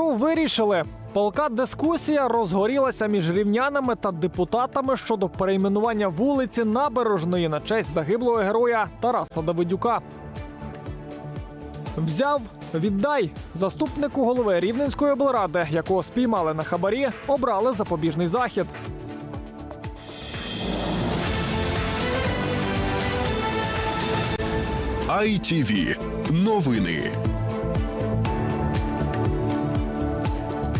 Що вирішили? Палка дискусія розгорілася між рівнянами та депутатами щодо перейменування вулиці Набережної на честь загиблого героя Тараса Давидюка. Взяв, віддай. Заступнику голови Рівненської облради, якого спіймали на хабарі, обрали запобіжний захід. ITV. Новини.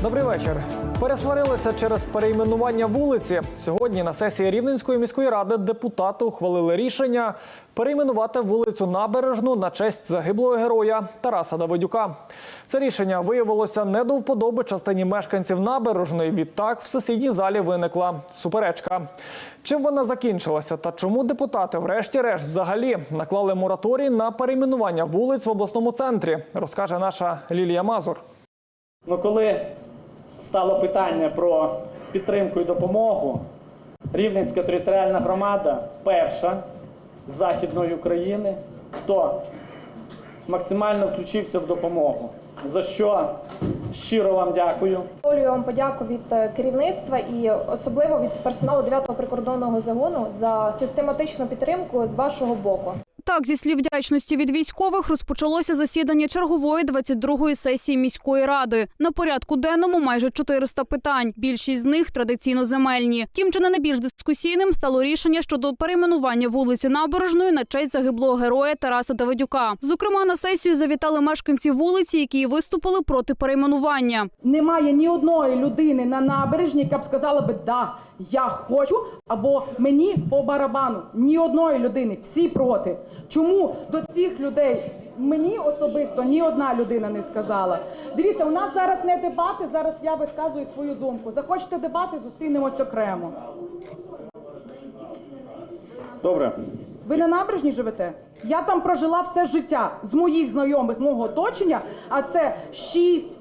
Добрий вечір. Пересварилися через перейменування вулиці. Сьогодні на сесії Рівненської міської ради депутати ухвалили рішення перейменувати вулицю Набережну на честь загиблого героя Тараса Давидюка. Це рішення виявилося не до вподоби частині мешканців набережної. Відтак в сесійній залі виникла суперечка. Чим вона закінчилася та чому депутати, врешті-решт, взагалі наклали мораторій на перейменування вулиць в обласному центрі, розкаже наша Лілія Мазур. Ну, коли стало питання про підтримку і допомогу, Рівненська територіальна громада перша з Західної України, хто максимально включився в допомогу. За що щиро вам дякую. Висловлюю вам подяку від е, керівництва і особливо від персоналу 9-го прикордонного загону за систематичну підтримку з вашого боку. Так, зі слів вдячності від військових розпочалося засідання чергової 22-ї сесії міської ради. На порядку денному майже 400 питань. Більшість з них традиційно земельні. Тім, чи не найбільш дискусійним стало рішення щодо перейменування вулиці Набережної на честь загиблого героя Тараса Давидюка. Зокрема, на сесію завітали мешканці вулиці, які виступили проти перейменування. Немає ні одної людини на набережні, яка б сказала би да, я хочу, або мені по барабану. Ні одної людини, всі проти. Чому до цих людей мені особисто ні одна людина не сказала? Дивіться, у нас зараз не дебати. Зараз я висказую свою думку. Захочете дебати, зустрінемось окремо. Добре. Ви на набережні живете? Я там прожила все життя з моїх знайомих, мого оточення, а це 6-10.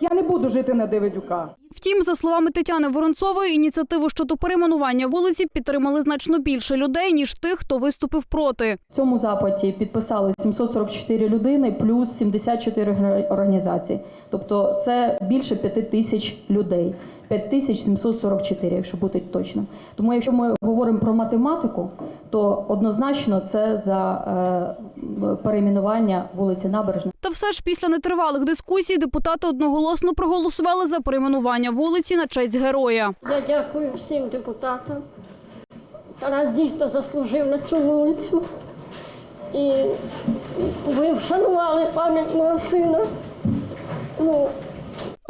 Я не буду жити на Девидюка. Втім, за словами Тетяни Воронцової, ініціативу щодо перейменування вулиці підтримали значно більше людей ніж тих, хто виступив проти. В цьому запиті підписали 744 людини плюс 74 гра- організації. Тобто це більше 5 тисяч людей. 5744, якщо бути точним. Тому, якщо ми говоримо про математику, то однозначно це за е, перейменування вулиці Набережної. Та все ж після нетривалих дискусій депутати одноголосно проголосували за перейменування вулиці на честь героя. Я дякую всім депутатам. Тарас дійсно заслужив на цю вулицю. І ви вшанували пам'ять мого сина.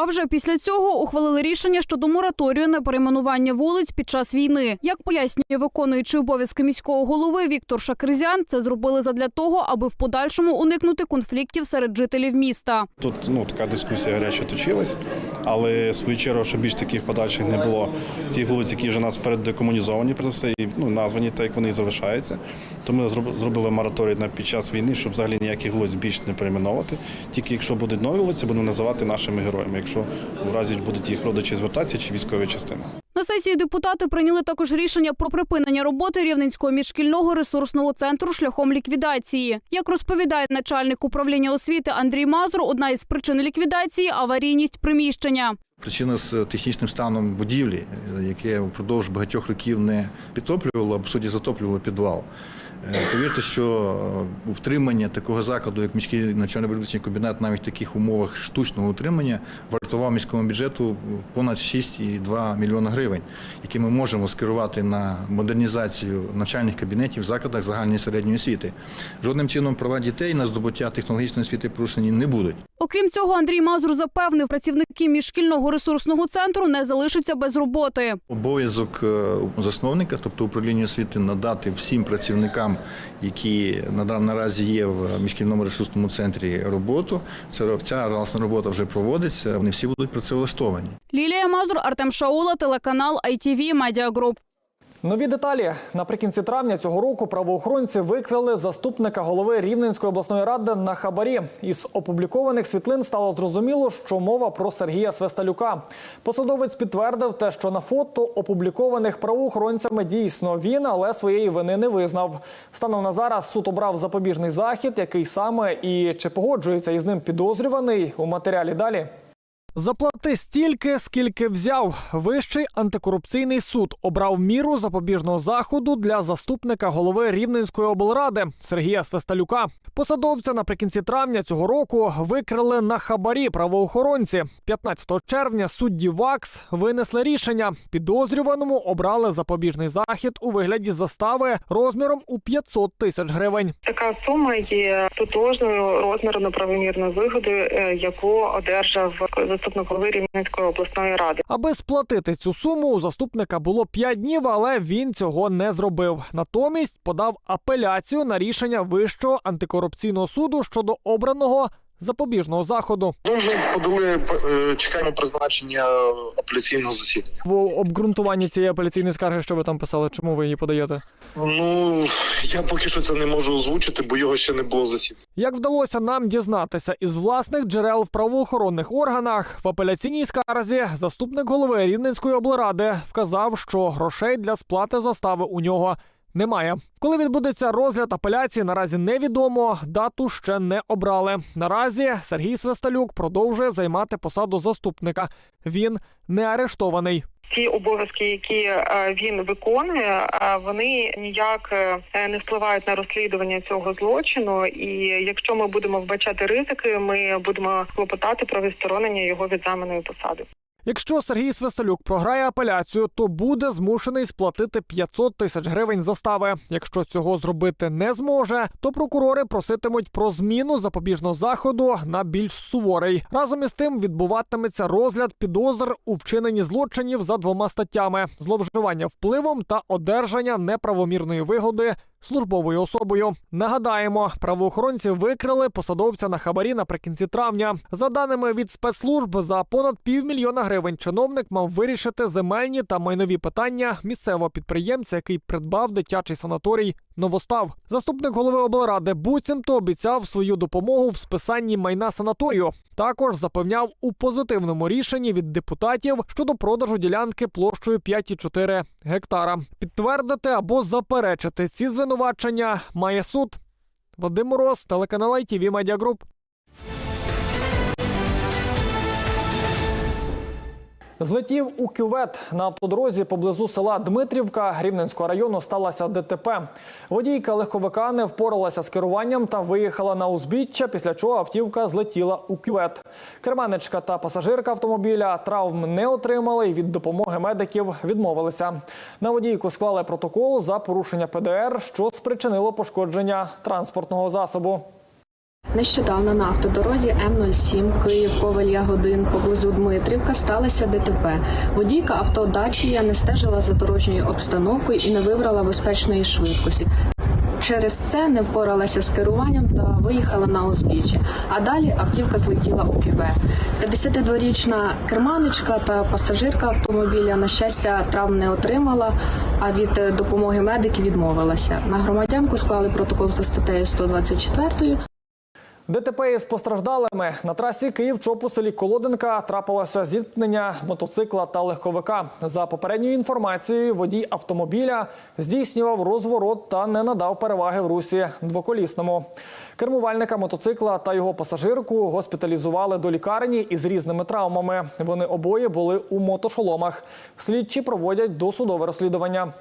А вже після цього ухвалили рішення щодо мораторію на перейменування вулиць під час війни. Як пояснює виконуючий обов'язки міського голови Віктор Шакризян, це зробили задля того, аби в подальшому уникнути конфліктів серед жителів міста. Тут ну така дискусія гаряче точилась, але в свою чергу, щоб більш таких подальших не було. Ці вулиці, які вже нас передекомунізовані, про все і ну названі так, як вони і залишаються. То ми зроб- зробили мораторій на під час війни, щоб взагалі ніяких вулиць більше не перейменовувати. Тільки якщо будуть нові вулиці, будемо називати нашими героями. Якщо в разі будуть їх родичі звертатися чи військові частини. На сесії депутати прийняли також рішення про припинення роботи Рівненського міжшкільного ресурсного центру шляхом ліквідації. Як розповідає начальник управління освіти Андрій Мазур, одна із причин ліквідації аварійність приміщення. Причина з технічним станом будівлі, яке впродовж багатьох років не підтоплювало, а по суті затоплювало підвал. Е, Повірте, що е, утримання такого закладу, як міський навчально-виробничий комбінат, навіть в таких умовах штучного утримання, вартував міському бюджету понад 6,2 мільйона гривень, які ми можемо скерувати на модернізацію навчальних кабінетів в закладах загальної середньої освіти. Жодним чином права дітей на здобуття технологічної освіти порушені не будуть. Окрім цього, Андрій Мазур запевнив, працівники міжшкільного ресурсного центру не залишаться без роботи. Обов'язок е, засновника, тобто управління освіти, надати всім працівникам, які нада- наразі є в міжкільному ресурсному центрі роботу. Це ця власна робота вже проводиться. Вони всі будуть працевлаштовані. Лілія Мазур, Артем Шаула, телеканал ITV Media Group. Нові деталі наприкінці травня цього року правоохоронці викрили заступника голови Рівненської обласної ради на хабарі. Із опублікованих світлин стало зрозуміло, що мова про Сергія Свисталюка. Посадовець підтвердив те, що на фото опублікованих правоохоронцями дійсно він, але своєї вини не визнав. Станом на зараз суд обрав запобіжний захід, який саме і чи погоджується із ним підозрюваний у матеріалі далі. Заплати стільки, скільки взяв. Вищий антикорупційний суд обрав міру запобіжного заходу для заступника голови Рівненської облради Сергія Свисталюка. Посадовця наприкінці травня цього року викрили на хабарі правоохоронці. 15 червня судді ВАКС винесли рішення. Підозрюваному обрали запобіжний захід у вигляді застави розміром у 500 тисяч гривень. Така сума є тотожною розміру неправомірної вигоди, е, яку одержав заступник голови Рівненської обласної ради. Аби сплатити цю суму, у заступника було 5 днів, але він цього не зробив. Натомість подав апеляцію на рішення Вищого антикорупційного суду щодо обраного запобіжного заходу. Ну, ми подали, е, чекаємо призначення апеляційного засідання. В обґрунтуванні цієї апеляційної скарги, що ви там писали, чому ви її подаєте? Ну, я поки що це не можу озвучити, бо його ще не було засідання. Як вдалося нам дізнатися із власних джерел в правоохоронних органах, в апеляційній скарзі заступник голови Рівненської облради вказав, що грошей для сплати застави у нього немає. Коли відбудеться розгляд апеляції, наразі невідомо. Дату ще не обрали. Наразі Сергій Свисталюк продовжує займати посаду заступника. Він не арештований. Ті обов'язки, які е, він виконує, е, вони ніяк е, не впливають на розслідування цього злочину. І якщо ми будемо вбачати ризики, ми будемо клопотати про відсторонення його від займаної посади. Якщо Сергій Свисталюк програє апеляцію, то буде змушений сплатити 500 тисяч гривень застави. Якщо цього зробити не зможе, то прокурори проситимуть про зміну запобіжного заходу на більш суворий. Разом із тим відбуватиметься розгляд підозр у вчиненні злочинів за двома статтями: зловживання впливом та одержання неправомірної вигоди. Службовою особою нагадаємо, правоохоронці викрили посадовця на хабарі наприкінці травня. За даними від спецслужб, за понад півмільйона гривень чиновник мав вирішити земельні та майнові питання місцевого підприємця, який придбав дитячий санаторій Новостав. Заступник голови облради буцімто обіцяв свою допомогу в списанні майна санаторію. Також запевняв у позитивному рішенні від депутатів щодо продажу ділянки площею 5,4 гектара. Підтвердити або заперечити ці звинувачення має суд. Вадим Мороз, телеканал ITV Media Group. Злетів у кювет на автодорозі поблизу села Дмитрівка Рівненського району сталося ДТП. Водійка легковика не впоралася з керуванням та виїхала на узбіччя, після чого автівка злетіла у кювет. Керманичка та пасажирка автомобіля травм не отримали і від допомоги медиків відмовилися. На водійку склали протокол за порушення ПДР, що спричинило пошкодження транспортного засобу. Нещодавно на автодорозі М07 Київ Коваль Ягодин поблизу Дмитрівка сталося ДТП. Водійка авто Дачія не стежила за дорожньою обстановкою і не вибрала безпечної швидкості. Через це не впоралася з керуванням та виїхала на узбіччя. А далі автівка злетіла у кюве. 52-річна керманичка та пасажирка автомобіля на щастя травм не отримала, а від допомоги медиків відмовилася. На громадянку склали протокол за статтею 124 ДТП із постраждалими на трасі Київ-Чоп у селі Колоденка трапилося зіткнення мотоцикла та легковика. За попередньою інформацією, водій автомобіля здійснював розворот та не надав переваги в русі двоколісному. Кермувальника мотоцикла та його пасажирку госпіталізували до лікарні із різними травмами. Вони обоє були у мотошоломах. Слідчі проводять досудове розслідування.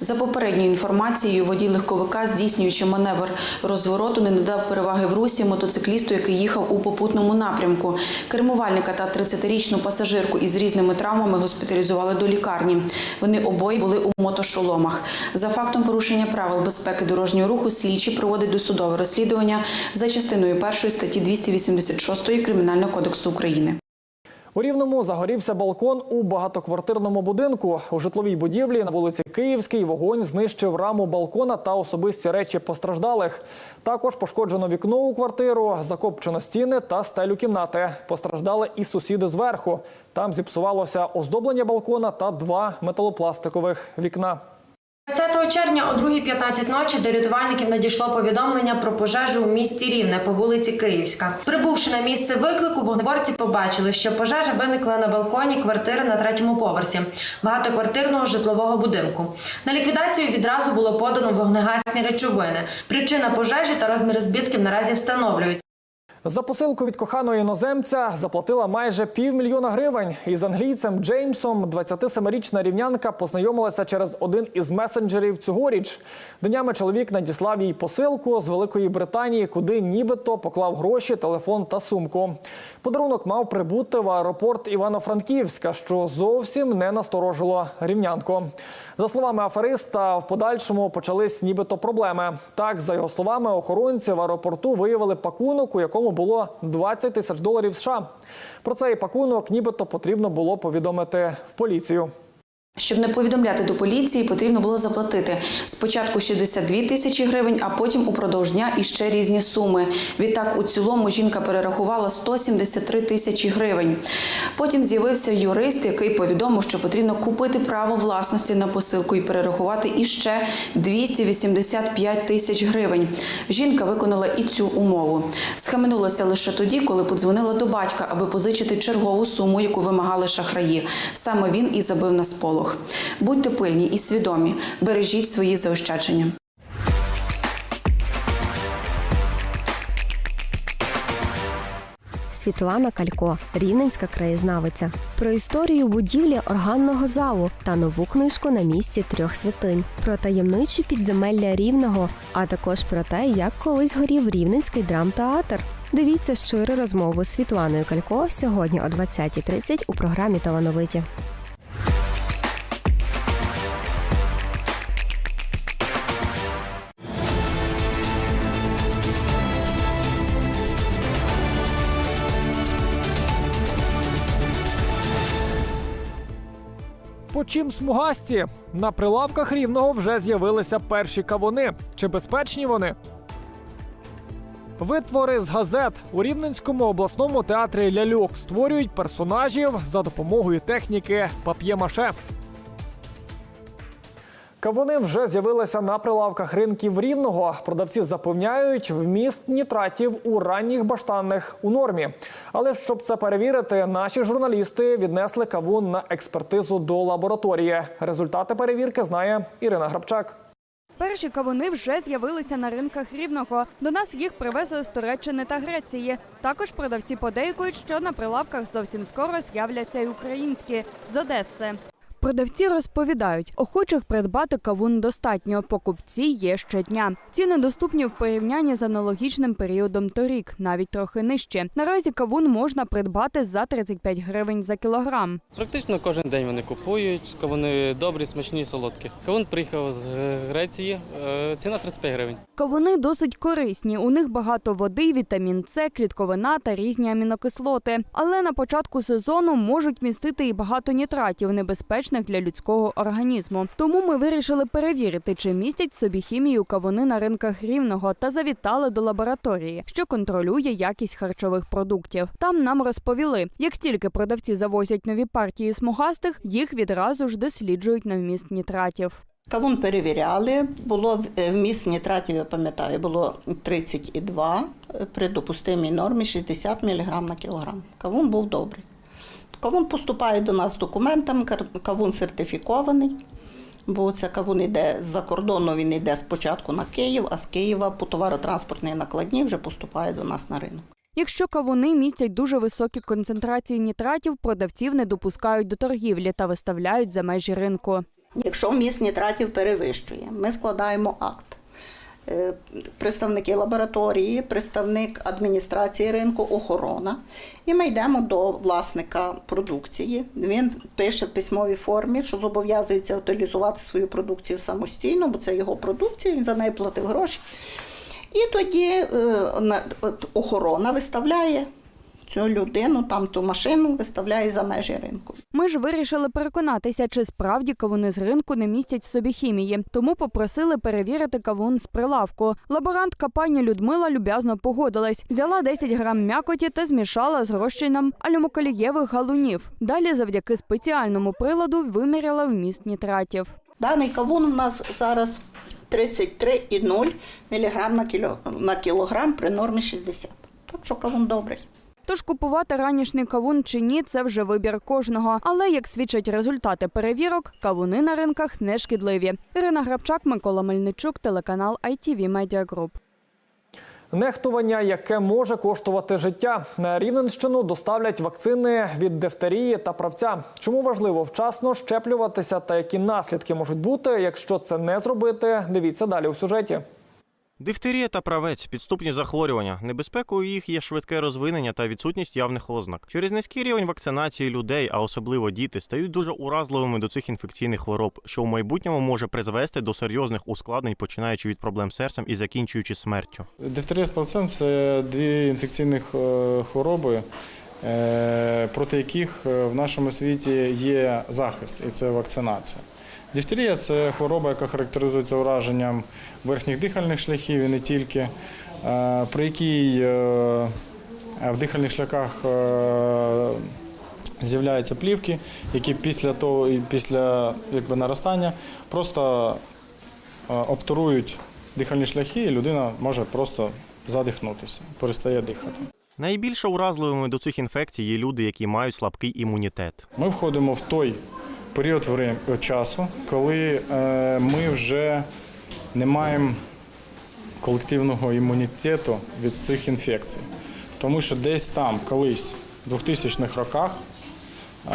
За попередньою інформацією, водій легковика, здійснюючи маневр розвороту, не надав переваги в русі мотоциклісту, який їхав у попутному напрямку. Кермувальника та 30-річну пасажирку із різними травмами госпіталізували до лікарні. Вони обоє були у мотошоломах. За фактом порушення правил безпеки дорожнього руху слідчі проводить досудове розслідування за частиною першої статті 286 Кримінального кодексу України. У Рівному загорівся балкон у багатоквартирному будинку. У житловій будівлі на вулиці Київській вогонь знищив раму балкона та особисті речі постраждалих. Також пошкоджено вікно у квартиру, закопчено стіни та стелю кімнати. Постраждали і сусіди зверху. Там зіпсувалося оздоблення балкона та два металопластикових вікна. 20 червня о 2.15 ночі до рятувальників надійшло повідомлення про пожежу у місті Рівне по вулиці Київська. Прибувши на місце виклику, вогнеборці побачили, що пожежа виникла на балконі квартири на третьому поверсі багатоквартирного житлового будинку. На ліквідацію відразу було подано вогнегасні речовини. Причина пожежі та розміри збитків наразі встановлюють. За посилку від коханого іноземця заплатила майже півмільйона гривень. Із англійцем Джеймсом 27-річна рівнянка познайомилася через один із месенджерів цьогоріч. Днями чоловік надіслав їй посилку з Великої Британії, куди нібито поклав гроші, телефон та сумку. Подарунок мав прибути в аеропорт Івано-Франківська, що зовсім не насторожило рівнянку. За словами афериста, в подальшому почались нібито проблеми. Так, за його словами, охоронці в аеропорту виявили пакунок, у якому було 20 тисяч доларів США. Про цей пакунок нібито потрібно було повідомити в поліцію. Щоб не повідомляти до поліції, потрібно було заплатити спочатку 62 тисячі гривень, а потім упродовж дня іще різні суми. Відтак, у цілому жінка перерахувала 173 тисячі гривень. Потім з'явився юрист, який повідомив, що потрібно купити право власності на посилку і перерахувати іще 285 тисяч гривень. Жінка виконала і цю умову. Схаменулася лише тоді, коли подзвонила до батька, аби позичити чергову суму, яку вимагали шахраї. Саме він і забив на сполох. Будьте пильні і свідомі, бережіть свої заощадження. Світлана Калько, рівненська краєзнавиця. Про історію будівлі органного залу та нову книжку на місці трьох святинь, про таємничі підземелля рівного, а також про те, як колись горів рівненський драмтеатр. Дивіться щиру розмову з Світланою Калько сьогодні о 20.30 у програмі Талановиті. Чим смугасті? На прилавках рівного вже з'явилися перші кавуни. Чи безпечні вони? Витвори з газет у Рівненському обласному театрі ляльок створюють персонажів за допомогою техніки пап'є-маше. Кавуни вже з'явилися на прилавках ринків рівного. Продавці запевняють, вміст нітратів у ранніх баштанних у нормі. Але щоб це перевірити, наші журналісти віднесли кавун на експертизу до лабораторії. Результати перевірки знає Ірина Грабчак. Перші кавуни вже з'явилися на ринках рівного. До нас їх привезли з Туреччини та Греції. Також продавці подейкують, що на прилавках зовсім скоро з'являться й українські з Одеси. Продавці розповідають, охочих придбати кавун достатньо. Покупці є щодня. Ціни доступні в порівнянні з аналогічним періодом торік, навіть трохи нижче. Наразі кавун можна придбати за 35 гривень за кілограм. Практично кожен день вони купують. Вони добрі, смачні, солодкі. Кавун приїхав з Греції. е, Ціна 35 гривень. Кавуни досить корисні. У них багато води, вітамін С, клітковина та різні амінокислоти. Але на початку сезону можуть містити і багато нітратів, небезпечних для людського організму. Тому ми вирішили перевірити, чи містять собі хімію кавуни на ринках рівного та завітали до лабораторії, що контролює якість харчових продуктів. Там нам розповіли, як тільки продавці завозять нові партії смугастих, їх відразу ж досліджують на вміст нітратів. Кавун перевіряли, було е, вміст нітратів, я пам'ятаю, було 32, е, при допустимій нормі 60 мг на кілограм. Кавун був добрий. Кавун поступає до нас з документами, кавун сертифікований, бо це кавун йде з-за кордону, він йде спочатку на Київ, а з Києва по товаротранспортній накладні вже поступає до нас на ринок. Якщо кавуни містять дуже високі концентрації нітратів, продавців не допускають до торгівлі та виставляють за межі ринку. Якщо вміст нітратів перевищує, ми складаємо акт. Е, Представники лабораторії, представник адміністрації ринку, охорона. І ми йдемо до власника продукції. Він пише в письмовій формі, що зобов'язується утилізувати свою продукцію самостійно, бо це його продукція, він за неї платив гроші. І тоді е, охорона виставляє цю людину, там ту машину виставляє за межі ринку. Ми ж вирішили переконатися, чи справді кавуни з ринку не містять в собі хімії, тому попросили перевірити кавун з прилавку. Лаборантка пані Людмила люб'язно погодилась, взяла 10 грам м'якоті та змішала з розчином алюмокалієвих галунів. Далі, завдяки спеціальному приладу, виміряла вміст нітратів. Даний кавун у нас зараз 33,0 мг на, кіло, на кілограм при нормі 60. Так що кавун добрий. Тож купувати ранішній кавун чи ні, це вже вибір кожного. Але як свідчать результати перевірок, кавуни на ринках не шкідливі. Ірина Грабчак, Микола Мельничук, телеканал ITV Media Group. Нехтування, яке може коштувати життя. На Рівненщину доставлять вакцини від дифтерії та правця. Чому важливо вчасно щеплюватися та які наслідки можуть бути, якщо це не зробити? Дивіться далі у сюжеті. Дифтерія та правець підступні захворювання. Небезпекою їх є швидке розвинення та відсутність явних ознак. Через низький рівень вакцинації людей, а особливо діти, стають дуже уразливими до цих інфекційних хвороб, що в майбутньому може призвести до серйозних ускладнень, починаючи від проблем з серцем і закінчуючи смертю. Дифтерія з це дві інфекційні е, хвороби, е, проти яких е, в нашому світі є захист, і це вакцинація. Дифтерія це хвороба, яка характеризується ураженням верхніх дихальних шляхів і не тільки, е, при якій е, в дихальних шляхах е, з'являються плівки, які після того після якби, наростання просто обтурують дихальні шляхи, і людина може просто задихнутися, перестає дихати. Найбільше уразливими до цих інфекцій є люди, які мають слабкий імунітет. Ми входимо в той період часу, коли е, ми вже не маємо колективного імунітету від цих інфекцій. Тому що десь там, колись, в 2000-х роках, е,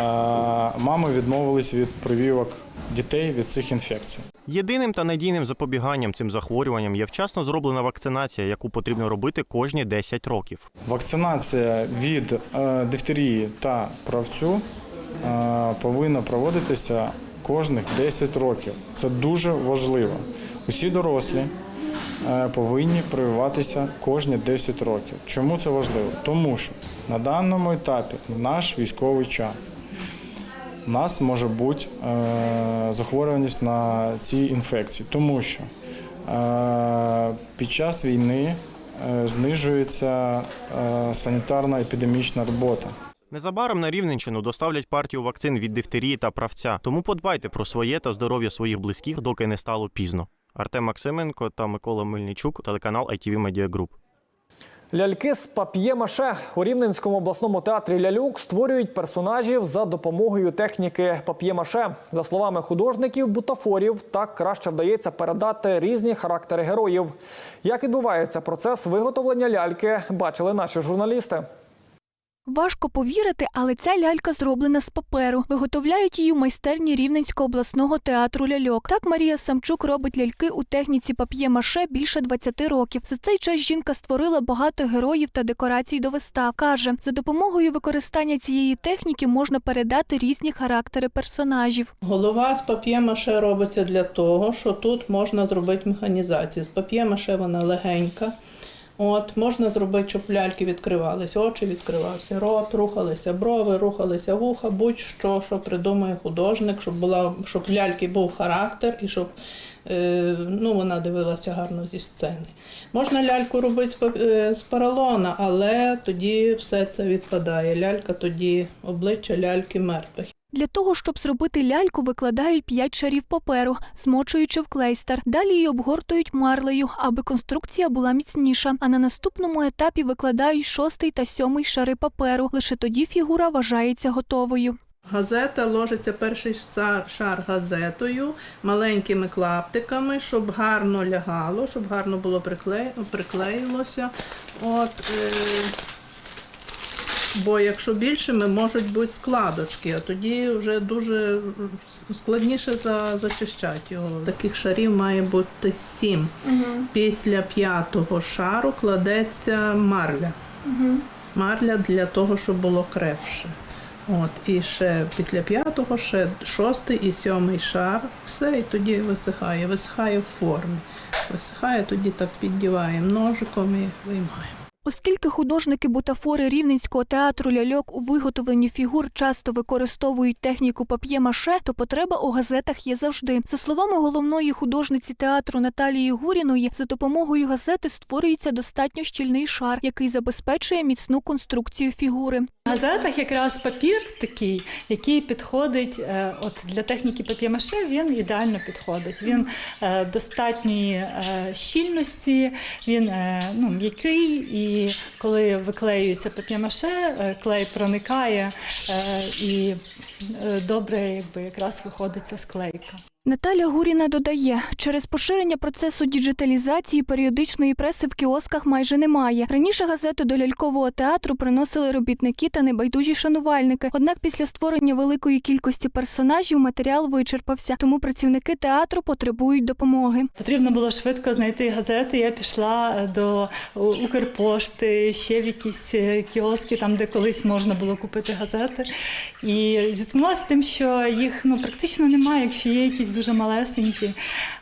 мами відмовились від прививок дітей від цих інфекцій. Єдиним та надійним запобіганням цим захворюванням є вчасно зроблена вакцинація, яку потрібно робити кожні 10 років. Вакцинація від е, дифтерії та правцю повинна проводитися кожних 10 років. Це дуже важливо. Усі дорослі е, повинні прививатися кожні 10 років. Чому це важливо? Тому що на даному етапі, в наш військовий час, у нас може бути е, захворюваність на ці інфекції, тому що е, під час війни е, знижується е, санітарна епідемічна робота. Незабаром на Рівненщину доставлять партію вакцин від дифтерії та правця, тому подбайте про своє та здоров'я своїх близьких, доки не стало пізно. Артем Максименко та Микола Мельничук, телеканал ITV Media Group. Ляльки з пап'є-маше у Рівненському обласному театрі Лялюк створюють персонажів за допомогою техніки пап'є-маше. За словами художників, бутафорів, так краще вдається передати різні характери героїв. Як відбувається процес виготовлення ляльки, бачили наші журналісти. Важко повірити, але ця лялька зроблена з паперу. Виготовляють її у майстерні Рівненського обласного театру ляльок. Так Марія Самчук робить ляльки у техніці пап'є-маше більше 20 років. За цей час жінка створила багато героїв та декорацій до вистав. Каже, за допомогою використання цієї техніки можна передати різні характери персонажів. Голова з пап'є-маше робиться для того, що тут можна зробити механізацію. З пап'є-маше вона легенька. От, можна зробити, щоб ляльки відкривались, очі відкривався, рот, рухалися брови, рухалися вуха, будь-що, що придумає художник, щоб була, щоб ляльки був характер і щоб е, ну, вона дивилася гарно зі сцени. Можна ляльку робити е, з поролона, але тоді все це відпадає. Лялька тоді обличчя ляльки мертвих. Для того, щоб зробити ляльку, викладають 5 шарів паперу, змочуючи в клейстер. Далі її обгортують марлею, аби конструкція була міцніша. А на наступному етапі викладають шостий та сьомий шари паперу. Лише тоді фігура вважається готовою. Газета ложиться перший шар, газетою, маленькими клаптиками, щоб гарно лягало, щоб гарно було приклеїлося. От, е, бо якщо більшими, можуть бути складочки, а тоді вже дуже складніше за, зачищати його. Таких шарів має бути сім. Після п'ятого шару кладеться марля. Марля для того, щоб було крепше. От, і ще після п'ятого, ще шостий і сьомий шар. Все, і тоді висихає. Висихає в формі. Висихає, тоді так піддіваємо ножиком і виймаємо. Оскільки художники-бутафори Рівненського театру ляльок у виготовленні фігур часто використовують техніку пап'є-маше, то потреба у газетах є завжди. За словами головної художниці театру Наталії Гуріної, за допомогою газети створюється достатньо щільний шар, який забезпечує міцну конструкцію фігури. В газетах якраз папір такий, який підходить е, от для техніки пап'є-маше, він ідеально підходить. Він е, достатньої е, щільності, він ну, м'який, і коли виклеюється пап'є-маше, клей проникає і добре якби, якраз виходить ця склейка. Наталя Гуріна додає, через поширення процесу діджиталізації періодичної преси в кіосках майже немає. Раніше газету до лялькового театру приносили робітники та небайдужі шанувальники. Однак після створення великої кількості персонажів матеріал вичерпався, тому працівники театру потребують допомоги. Потрібно було швидко знайти газети. Я пішла е, до Укрпошти, ще в якісь е, кіоски, там де колись можна було купити газети. І зіткнулася з тим, що їх ну практично немає, якщо є якісь дуже малесенькі.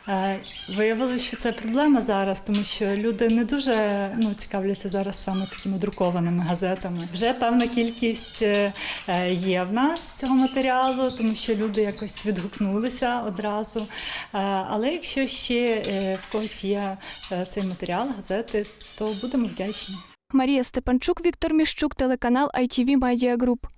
Е, Виявилося, що це проблема зараз, тому що люди не дуже ну, цікавляться зараз саме такими друкованими газетами. Вже певна кількість е, е, є в нас цього матеріалу, тому що люди якось відгукнулися одразу. Але якщо ще в когось є цей матеріал, газети, то будемо вдячні. Марія Степанчук, Віктор Міщук, телеканал ITV Media Group.